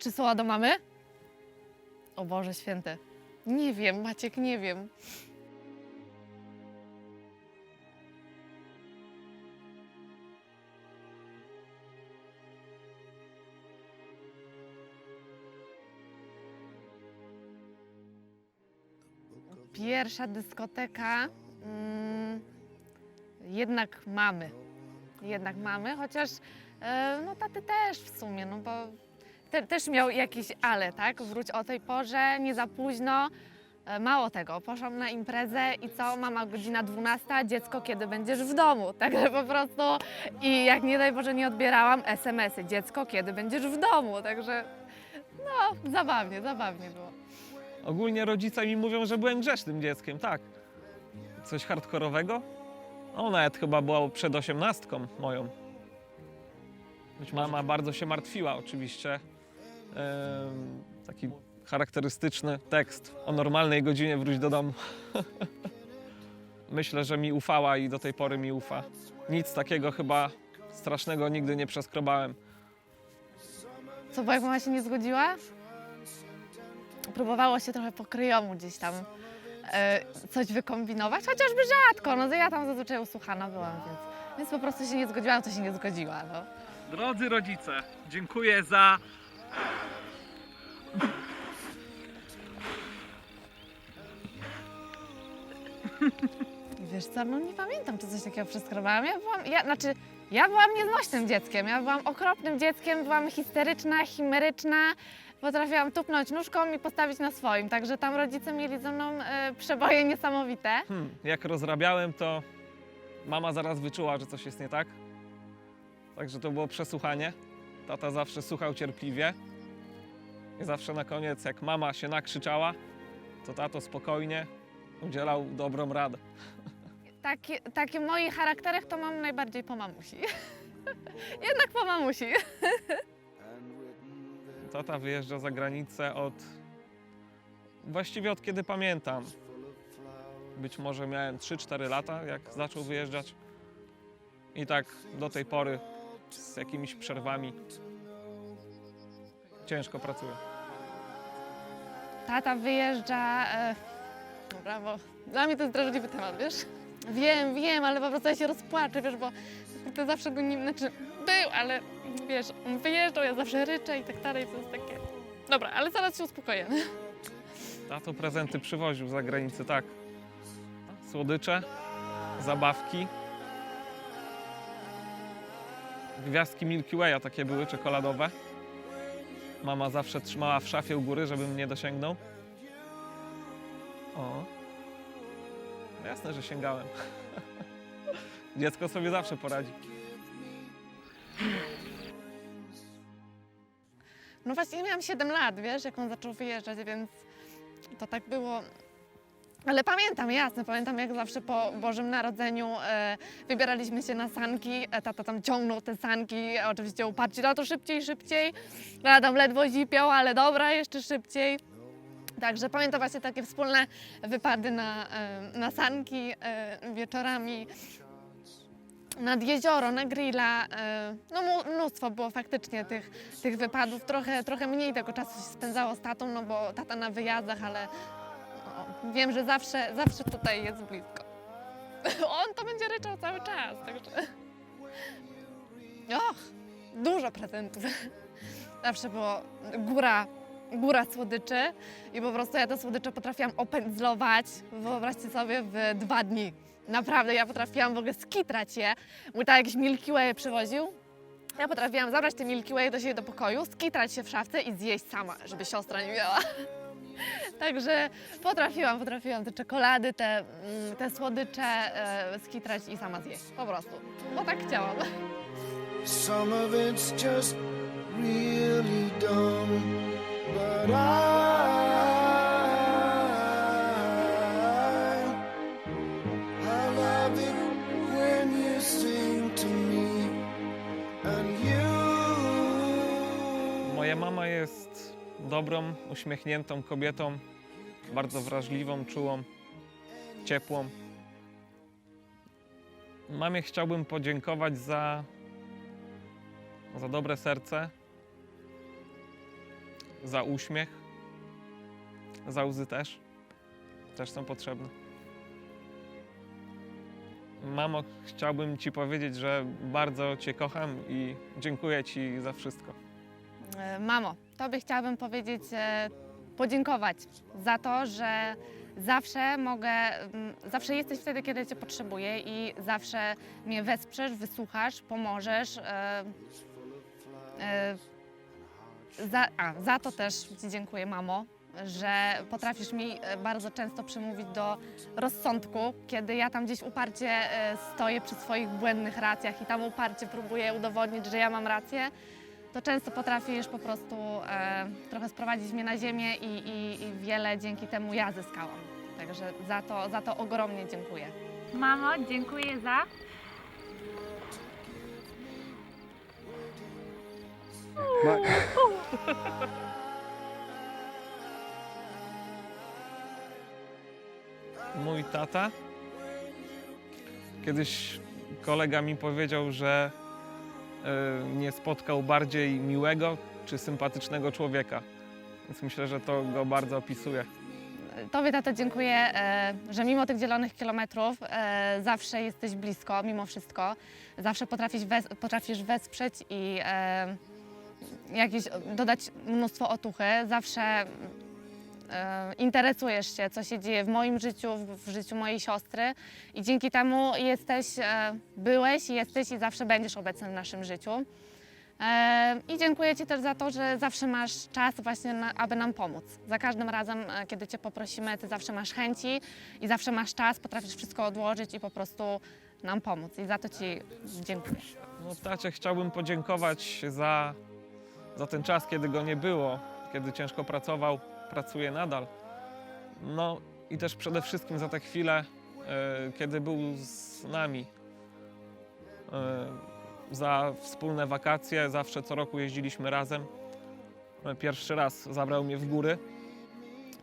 Trzy słowa do mamy? O Boże święty. Nie wiem, Maciek, nie wiem. Pierwsza dyskoteka. Mm, jednak mamy. Jednak mamy, chociaż e, no taty też w sumie, no bo te, też miał jakieś ale, tak? Wróć o tej porze, nie za późno. E, Mało tego, poszłam na imprezę i co, mama godzina 12, dziecko kiedy będziesz w domu, także po prostu i jak nie daj Boże nie odbierałam SMS-y, dziecko kiedy będziesz w domu, także no zabawnie, zabawnie było. Ogólnie rodzice mi mówią, że byłem grzecznym dzieckiem, tak. Coś hardkorowego? O, nawet chyba była przed osiemnastką moją. Być mama bardzo się martwiła oczywiście. Taki charakterystyczny tekst o normalnej godzinie wróć do domu. Myślę, że mi ufała i do tej pory mi ufa. Nic takiego chyba strasznego nigdy nie przeskrobałem. Co, bo jak mama się nie zgodziła? Próbowało się trochę po kryjomu gdzieś tam e, coś wykombinować, chociażby rzadko, no to ja tam zazwyczaj usłuchana byłam, więc, więc po prostu się nie zgodziłam, to się nie zgodziła, no. Drodzy rodzice, dziękuję za Wiesz co, no nie pamiętam, czy coś takiego przeskrobałam. Ja byłam, ja, znaczy, ja byłam nieznośnym dzieckiem, ja byłam okropnym dzieckiem, byłam histeryczna, chimeryczna, potrafiłam tupnąć nóżką i postawić na swoim, także tam rodzice mieli ze mną e, przeboje niesamowite. Hmm, jak rozrabiałem, to mama zaraz wyczuła, że coś jest nie tak. Także to było przesłuchanie. Tata zawsze słuchał cierpliwie. I zawsze na koniec, jak mama się nakrzyczała, to tato spokojnie udzielał dobrą radę. Takie, takie moich charakterach to mam najbardziej po mamusi. Jednak po mamusi. Tata wyjeżdża za granicę od... Właściwie od kiedy pamiętam. Być może miałem 3-4 lata, jak zaczął wyjeżdżać. I tak do tej pory z jakimiś przerwami ciężko pracuję. Tata wyjeżdża. E, dobra, bo dla mnie to jest drażliwy temat, wiesz? Wiem, wiem, ale po prostu ja się rozpłaczę, wiesz, bo to zawsze go nie. Znaczy, był, ale wiesz, on wyjeżdżał, ja zawsze ryczę i tak dalej, to jest takie. Dobra, ale zaraz się uspokoję. Tato prezenty przywoził z zagranicy, tak. Słodycze, zabawki. Gwiazdki Milky Way'a takie były czekoladowe. Mama zawsze trzymała w szafie u góry, żebym nie dosięgnął. O. No Jasne, że sięgałem. Dziecko sobie zawsze poradzi. No właśnie miałam 7 lat, wiesz, jak on zaczął wyjeżdżać, więc to tak było. Ale pamiętam, jasne, pamiętam jak zawsze po Bożym Narodzeniu e, wybieraliśmy się na sanki, e, tata tam ciągnął te sanki, oczywiście uparcie, no to szybciej, szybciej, tata tam ledwo zipiał, ale dobra, jeszcze szybciej. Także pamiętam właśnie takie wspólne wypady na, e, na sanki e, wieczorami, nad jezioro, na grilla. e, No mnóstwo było faktycznie tych, tych wypadów. Trochę, trochę mniej tego czasu się spędzało z tatą, no bo tata na wyjazdach, ale no, wiem, że zawsze, zawsze tutaj jest blisko. On to będzie ryczał cały czas, także... Och, dużo prezentów. Zawsze było góra, góra słodyczy i po prostu ja te słodycze potrafiłam opędzlować, wyobraźcie sobie, w dwa dni. Naprawdę, ja potrafiłam w ogóle skitrać je. Mój tak jakiś Milky Way przywoził. Ja potrafiłam zabrać te Milky Way do siebie do pokoju, skitrać się w szafce i zjeść sama, żeby siostra nie miała. Także potrafiłam, potrafiłam te czekolady, te, mm, te słodycze e, skitrać i sama zjeść. Po prostu. Bo tak chciałam. Some of it's just really dumb, but I, I love it when you sing to me and you. Moja mama jest dobrą, uśmiechniętą kobietą, bardzo wrażliwą, czułą, ciepłą. Mamie chciałbym podziękować za, za dobre serce, za uśmiech, za łzy też. Też są potrzebne. Mamo, chciałbym Ci powiedzieć, że bardzo Cię kocham i dziękuję Ci za wszystko. E, Mamo, Tobie chciałabym powiedzieć, e, podziękować za to, że zawsze mogę, mm, zawsze jesteś wtedy, kiedy Cię potrzebuję i zawsze mnie wesprzesz, wysłuchasz, pomożesz. e, e, Za, a, za to też Ci dziękuję, mamo, że potrafisz mi bardzo często przemówić do rozsądku, kiedy ja tam gdzieś uparcie stoję przy swoich błędnych racjach i tam uparcie próbuję udowodnić, że ja mam rację to często potrafisz po prostu e, trochę sprowadzić mnie na ziemię i, i, i wiele dzięki temu ja zyskałam. Także za to, za to ogromnie dziękuję. Mamo, dziękuję za. Mój tata kiedyś kolega mi powiedział, że nie spotkał bardziej miłego czy sympatycznego człowieka. Więc myślę, że to go bardzo opisuje. Tobie, tato, dziękuję, e, że mimo tych zielonych kilometrów e, zawsze jesteś blisko, mimo wszystko. Zawsze potrafisz, wes potrafisz wesprzeć i e, jakieś, dodać mnóstwo otuchy. Zawsze interesujesz się, co się dzieje w moim życiu, w, życiu mojej siostry i dzięki temu jesteś, e, byłeś, jesteś i zawsze będziesz obecny w naszym życiu. E, I dziękuję Ci też za to, że zawsze masz czas właśnie, na, aby nam pomóc. Za każdym razem, e, kiedy Cię poprosimy, Ty zawsze masz chęci i zawsze masz czas, potrafisz wszystko odłożyć i po prostu nam pomóc. I za to Ci dziękuję. No, tacie chciałbym podziękować za, za ten czas, kiedy go nie było, kiedy ciężko pracował, pracuje nadal. No i też przede wszystkim za tę chwilę, e, kiedy był z nami. E, za wspólne wakacje, zawsze co roku jeździliśmy razem. E, Pierwszy raz zabrał mnie w góry,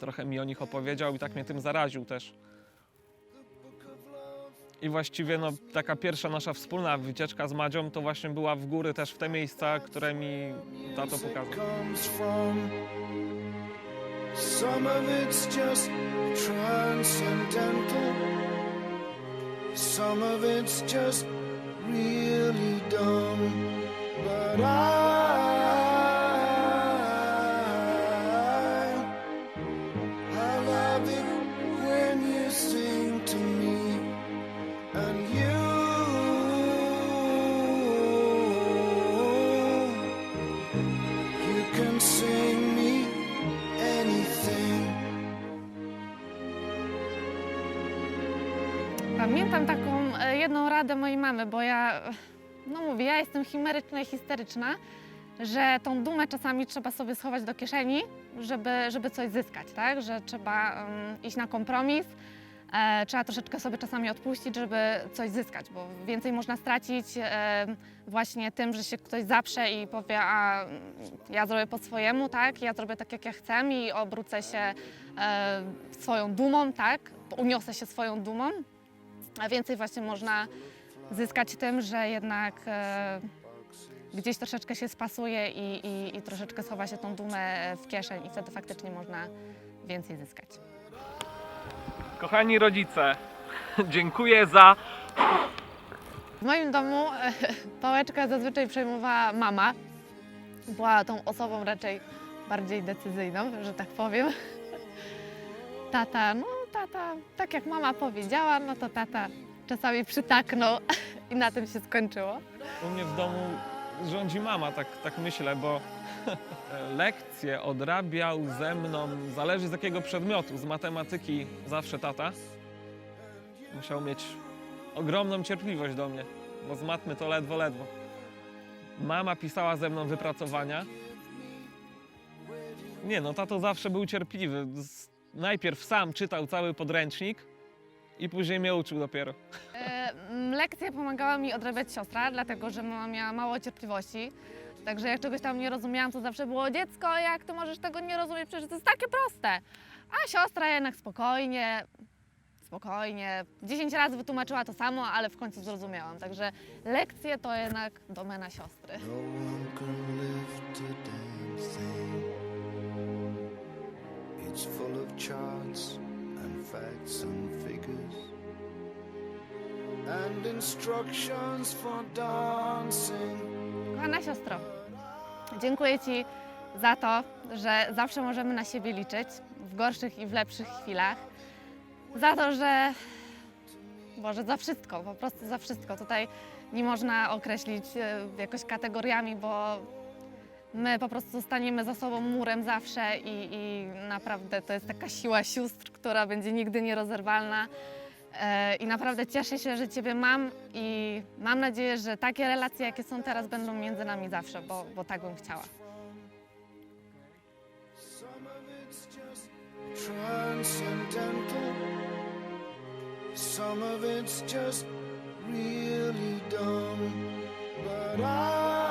trochę mi o nich opowiedział i tak mnie tym zaraził też. I właściwie no, taka pierwsza nasza wspólna wycieczka z Madzią to właśnie była w góry, też w te miejsca, które mi tato pokazał. Some of it's just transcendental. Some of it's just really dumb. But I, Pamiętam taką e, jedną radę mojej mamy, bo ja, no mówię, ja jestem chimeryczna i histeryczna, że tą dumę czasami trzeba sobie schować do kieszeni, żeby, żeby coś zyskać, tak? Że trzeba iść na kompromis, e, trzeba troszeczkę sobie czasami odpuścić, żeby coś zyskać, bo więcej można stracić e, właśnie tym, że się ktoś zaprze i powie, a ja zrobię po swojemu, tak? Ja zrobię tak, jak ja chcę i obrócę się e, swoją dumą, tak? Uniosę się swoją dumą, a więcej właśnie można zyskać tym, że jednak e, gdzieś troszeczkę się spasuje i, i, i troszeczkę schowa się tą dumę w kieszeń i wtedy faktycznie można więcej zyskać. Kochani rodzice, dziękuję za W moim domu e, pałeczkę zazwyczaj przejmowała mama. Była tą osobą raczej bardziej decyzyjną, że tak powiem. Tata, no tata, tak jak mama powiedziała, no to tata czasami przytaknął i na tym się skończyło. U mnie w domu rządzi mama, tak, tak myślę, bo lekcje odrabiał ze mną, zależy z jakiego przedmiotu, z matematyki zawsze tata. Musiał mieć ogromną cierpliwość do mnie, bo z matmy to ledwo, ledwo. Mama pisała ze mną wypracowania. Nie no, tato zawsze był cierpliwy. Z- Najpierw sam czytał cały podręcznik i później mnie uczył dopiero. E, Lekcje pomagała mi odrabiać siostra, dlatego że mama miała mało cierpliwości. Także jak czegoś tam nie rozumiałam, to zawsze było dziecko, jak ty możesz tego nie rozumieć, przecież to jest takie proste. A siostra jednak spokojnie, spokojnie. 10 razy wytłumaczyła to samo, ale w końcu zrozumiałam. Także lekcje to jednak domena siostry. No one can lift a It's full of charts and facts and figures and instructions for dancing. Kochana siostro, dziękuję Ci za to, że zawsze możemy na siebie liczyć w gorszych i w lepszych chwilach. Za to, że Boże, za wszystko, po prostu za wszystko. Tutaj nie można określić e, jakoś kategoriami, bo my po prostu staniemy za sobą murem zawsze i, i naprawdę to jest taka siła sióstr, która będzie nigdy nierozerwalna. E, I naprawdę cieszę się, że Ciebie mam i mam nadzieję, że takie relacje, jakie są teraz, będą między nami zawsze, bo, bo tak bym chciała. Some of it's just transcendental. Some of it's just really dumb. But I,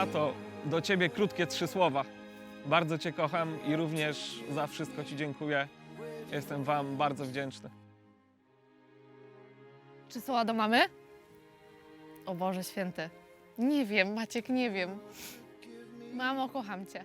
Tato, do ciebie krótkie trzy słowa. Bardzo cię kocham i również za wszystko ci dziękuję. Jestem wam bardzo wdzięczny. Czy słowa do mamy? O Boże Święty. Nie wiem, Maciek, nie wiem. Mamo, kocham Cię.